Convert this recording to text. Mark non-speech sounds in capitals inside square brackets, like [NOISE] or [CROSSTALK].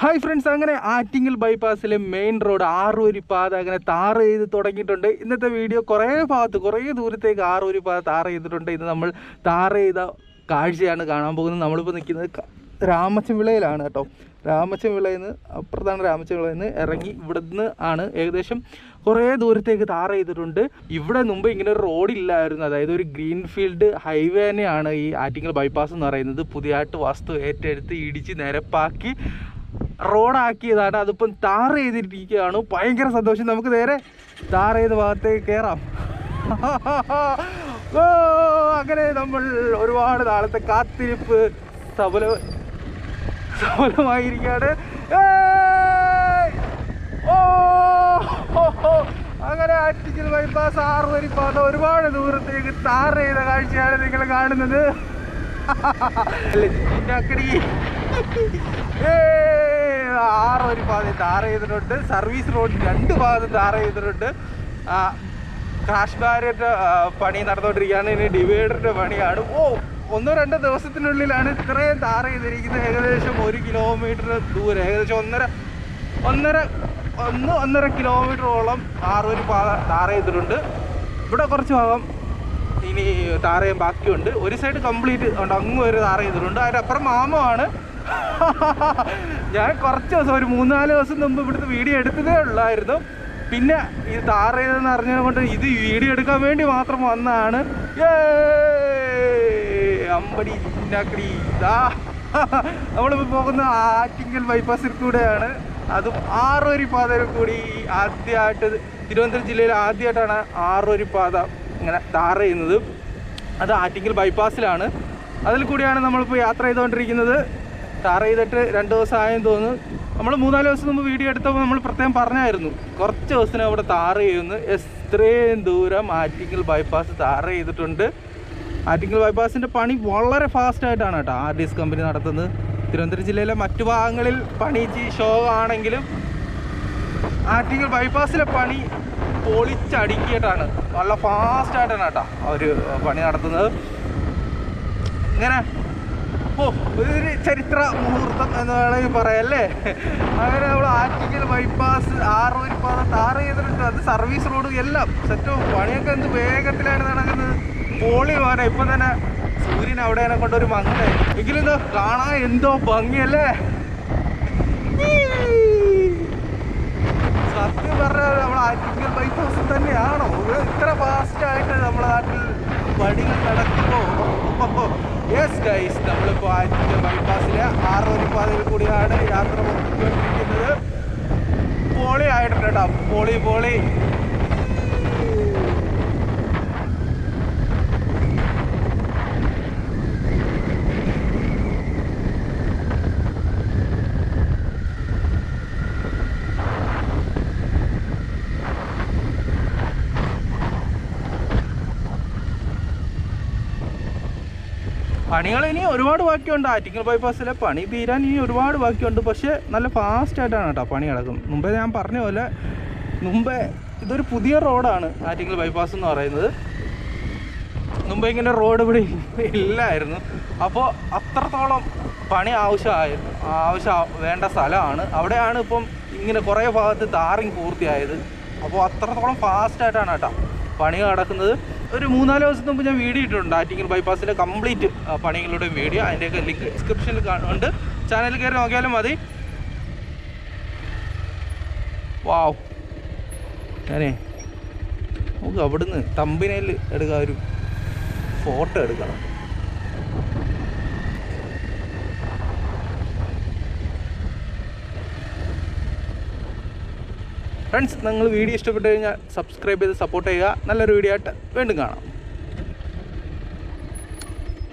Hi friends അങ്ങനെ ആറ്റിങ്ങൽ ബൈപ്പാസിലെ main road ആറൂരി പാത അങ്ങനെ താറ് ചെയ്ത് തുടങ്ങിയിട്ടുണ്ട്. ഇന്നത്തെ വീഡിയോ കുറേ ഭാഗത്ത് കുറേ ദൂരത്തേക്ക് ആറൂരി പാത താറ് ചെയ്തിട്ടുണ്ട്. ഇത് നമ്മൾ താറ് ചെയ്ത കാഴ്ചയാണ് കാണാൻ പോകുന്നത്. നമ്മളിപ്പോൾ നിൽക്കുന്നത് രാമച്ചൻവിളയിലാണ് കേട്ടോ. രാമച്ചൻവിളയിൽ നിന്ന് അപ്പുറത്താണ് രാമച്ചൻവിളയിൽ നിന്ന് ഇറങ്ങി ഇവിടെ നിന്ന് ആണ് ഏകദേശം കുറേ ദൂരത്തേക്ക് താറ് ചെയ്തിട്ടുണ്ട്. ഇവിടെ മുമ്പ് ഇങ്ങനെ ഒരു റോഡില്ലായിരുന്നു അതായത് ഒരു ഗ്രീൻ ഫീൽഡ് തന്നെയാണ് ഈ ആറ്റിങ്ങൽ ബൈപ്പാസ് എന്ന് പറയുന്നത്. പുതിയതായിട്ട് വസ്തു ഏറ്റെടുത്ത് ഇടിച്ച് നിരപ്പാക്കി റോഡാക്കിയതാണ് അതിപ്പം താർ ചെയ്തിരിക്കുകയാണ് ഭയങ്കര സന്തോഷം നമുക്ക് നേരെ താർ ചെയ്ത ഭാഗത്തേക്ക് കയറാം [LAUGHS] ഓ, അങ്ങനെ നമ്മൾ ഒരുപാട് നാളത്തെ കാത്തിരിപ്പ് സഫല സഫലമായിരിക്കുകയാണ് ഏയ്! ഓ. അങ്ങനെ ആറ്റിക്കൽ ബൈപ്പാസ് ആറ് വരി പാത ഒരുപാട് ദൂരത്തേക്ക് താർ ചെയ്ത കാഴ്ചയാണ് നിങ്ങൾ കാണുന്നത് [LAUGHS] അല്ലേ. ഏയ്! ആറ് ഒരു ഭാഗത്ത് ടാർ ചെയ്തിട്ടുണ്ട്. സർവീസ് റോഡ് രണ്ട് ഭാഗത്ത് ടാർ ചെയ്തിട്ടുണ്ട്. ക്രാഷ് ബാരിയറിന്റെ പണി നടന്നുകൊണ്ടിരിക്കുകയാണ്. ഇനി ഡിവൈഡറിന്റെ പണിയാണ്. ഓ ഒന്നോ രണ്ടോ ദിവസത്തിനുള്ളിലാണ് ഇത്രയും ടാർ ചെയ്തിരിക്കുന്നത്. ഏകദേശം ഒരു കിലോമീറ്റർ ദൂരം ഏകദേശം ഒന്നര ഒന്നര ഒന്ന് ഒന്നര കിലോമീറ്ററോളം ആറൊരു പാത ടാർ ചെയ്തിട്ടുണ്ട്. ഇവിടെ കുറച്ച് ഭാഗം ഇനി ടാർ ചെയ്യാൻ ബാക്കിയുണ്ട്. ഒരു സൈഡ് കംപ്ലീറ്റ് ഉണ്ട്. അങ്ങ് ഒരു ടാർ ചെയ്തിട്ടുണ്ട്. അതിന്റെ അപ്പുറം മാമമാണ്. [LAUGHS] ഞാൻ കുറച്ച് ദിവസം ഒരു മൂന്നാൽ ദിവസം മുമ്പ് ഇവിടുത്തെ വീഡിയോ എടുത്തതേ ഉള്ളായിരുന്നു. പിന്നെ ഇത് താറേതെന്ന് അറിഞ്ഞത് കൊണ്ട് ഇത് വീഡിയോ എടുക്കാൻ വേണ്ടി മാത്രം വന്നതാണ്! അമ്പടി ചിന്നാക്കടി. ഇതാ [LAUGHS] നമ്മളിപ്പോൾ പോകുന്ന ആറ്റിങ്കൽ ബൈപ്പാസിൽ കൂടെയാണ്. അതും ആറൊരു പാതയിൽ കൂടി ആദ്യമായിട്ട് തിരുവനന്തപുരം ജില്ലയിൽ ആദ്യമായിട്ടാണ് ആറൊരു പാത ഇങ്ങനെ ടാർ ചെയ്യുന്നത്. അത് ആറ്റിങ്കൽ ബൈപ്പാസിലാണ്. അതിൽ കൂടിയാണ് നമ്മളിപ്പോൾ യാത്ര ചെയ്തുകൊണ്ടിരിക്കുന്നത്. ടാർ ചെയ്തിട്ട് രണ്ട് ദിവസം ആയെന്ന് തോന്നുന്നു. നമ്മൾ മൂന്നാൽ ദിവസം മുമ്പ് വീഡിയോ എടുത്തപ്പോൾ നമ്മൾ പ്രത്യേകം പറഞ്ഞായിരുന്നു. കുറച്ച് ദിവസത്തിന് അവിടെ ടാർ ചെയ്യുന്നു. എത്രയും ദൂരം ആറ്റിങ്ങൽ ബൈപ്പാസ് ടാർ ചെയ്തിട്ടുണ്ട്. ആറ്റിങ്ങൽ ബൈപ്പാസിന്റെ പണി വളരെ ഫാസ്റ്റായിട്ടാണ് കേട്ടോ ആർ ഡി എസ് കമ്പനി നടത്തുന്നത്. തിരുവനന്തപുരം ജില്ലയിലെ മറ്റു ഭാഗങ്ങളിൽ പണി ഷോ ആണെങ്കിലും ആറ്റിങ്ങൽ ബൈപ്പാസിലെ പണി പൊളിച്ചടുക്കിയിട്ടാണ്. നല്ല ഫാസ്റ്റായിട്ടാണ് കേട്ടോ അവർ പണി നടത്തുന്നത്. ഇങ്ങനെ ഓ ഒരു ചരിത്ര മുഹൂർത്തം എന്ന് വേണമെങ്കിൽ പറയല്ലേ അങ്ങനെ നമ്മൾ ആറ്റിക്കൽ ബൈപ്പാസ് ആറൂരി പാത ടാർ ചെയ്തിട്ടുണ്ട്. അത് സർവീസ് റോഡ് എല്ലാം. സെറ്റും പണിയൊക്കെ എന്ത് വേഗത്തിലാണ് നടക്കുന്നത്? പോളി പോലെ ഇപ്പം തന്നെ സൂര്യൻ അവിടെയാണ് കൊണ്ടൊരു മങ്ങനെ എങ്കിലും കാണാൻ എന്തോ ഭംഗിയല്ലേ സത്യം പറഞ്ഞാൽ നമ്മൾ ആറ്റിങ്ങൽ ബൈപ്പാസ് തന്നെയാണോ ഇത് ഇത്ര ഫാസ്റ്റ് ആയിട്ട് നമ്മുടെ നാട്ടിൽ പണികൾ നടക്കുമോ യെസ് ഗൈസ് നമ്മളിപ്പോൾ ആറ്റിങ്ങൽ ബൈപ്പാസിലെ ആറോരി പാതയിൽ കൂടിയാണ് യാത്ര പോയിക്കൊണ്ടിരിക്കുന്നത് പോളി ആയിട്ടുണ്ട് കേട്ടോ പോളി പോളി. പണികൾ ഇനി ഒരുപാട് ബാക്കിയുണ്ട്. ആറ്റിങ്ങൽ ബൈപ്പാസിലെ പണി തീരാൻ ഇനി ഒരുപാട് ബാക്കിയുണ്ട്. പക്ഷേ നല്ല ഫാസ്റ്റ് ആയിട്ടാണ് കേട്ടോ പണി കിടക്കുന്നത് മുമ്പേ ഞാൻ പറഞ്ഞ പോലെ മുമ്പേ ഇതൊരു പുതിയ റോഡാണ് ആറ്റിങ്ങൽ ബൈപ്പാസ് എന്ന് പറയുന്നത്. മുമ്പ് ഇങ്ങനെ റോഡ് ഇവിടെ ഇല്ലായിരുന്നു. അപ്പോൾ അത്രത്തോളം പണി ആവശ്യമായിരുന്നു ആവശ്യം വേണ്ട സ്ഥലമാണ്. അവിടെയാണ് ഇപ്പം ഇങ്ങനെ കുറേ ഭാഗത്ത് ടാറിങ് പൂർത്തിയായത്. അപ്പോൾ അത്രത്തോളം ഫാസ്റ്റായിട്ടാണ് കേട്ടോ പണി നടക്കുന്നത്. ഒരു മൂന്നാൽ ദിവസം മുമ്പ് ഞാൻ വീഡിയോ ഇട്ടിട്ടുണ്ട്. ആറ്റിങ്ങൽ ബൈപ്പാസിലെ കംപ്ലീറ്റ് പണികളുടെ വീഡിയോ. അതിന്റെയൊക്കെ ലിങ്ക് ഡിസ്ക്രിപ്ഷനിൽ കാണുന്നുണ്ട്. ചാനൽ കയറി നോക്കിയാലും മതി. വാവ് ഞാനേ നമുക്ക് അവിടുന്ന് തമ്പിനയിൽ എടുക്കാൻ ഒരു ഫോട്ടോ എടുക്കണം. ഫ്രണ്ട്സ് നിങ്ങൾ വീഡിയോ ഇഷ്ടപ്പെട്ടു കഴിഞ്ഞാൽ സബ്സ്ക്രൈബ് ചെയ്ത് സപ്പോർട്ട് ചെയ്യുക. നല്ലൊരു വീഡിയോ ആയിട്ട് വീണ്ടും കാണാം.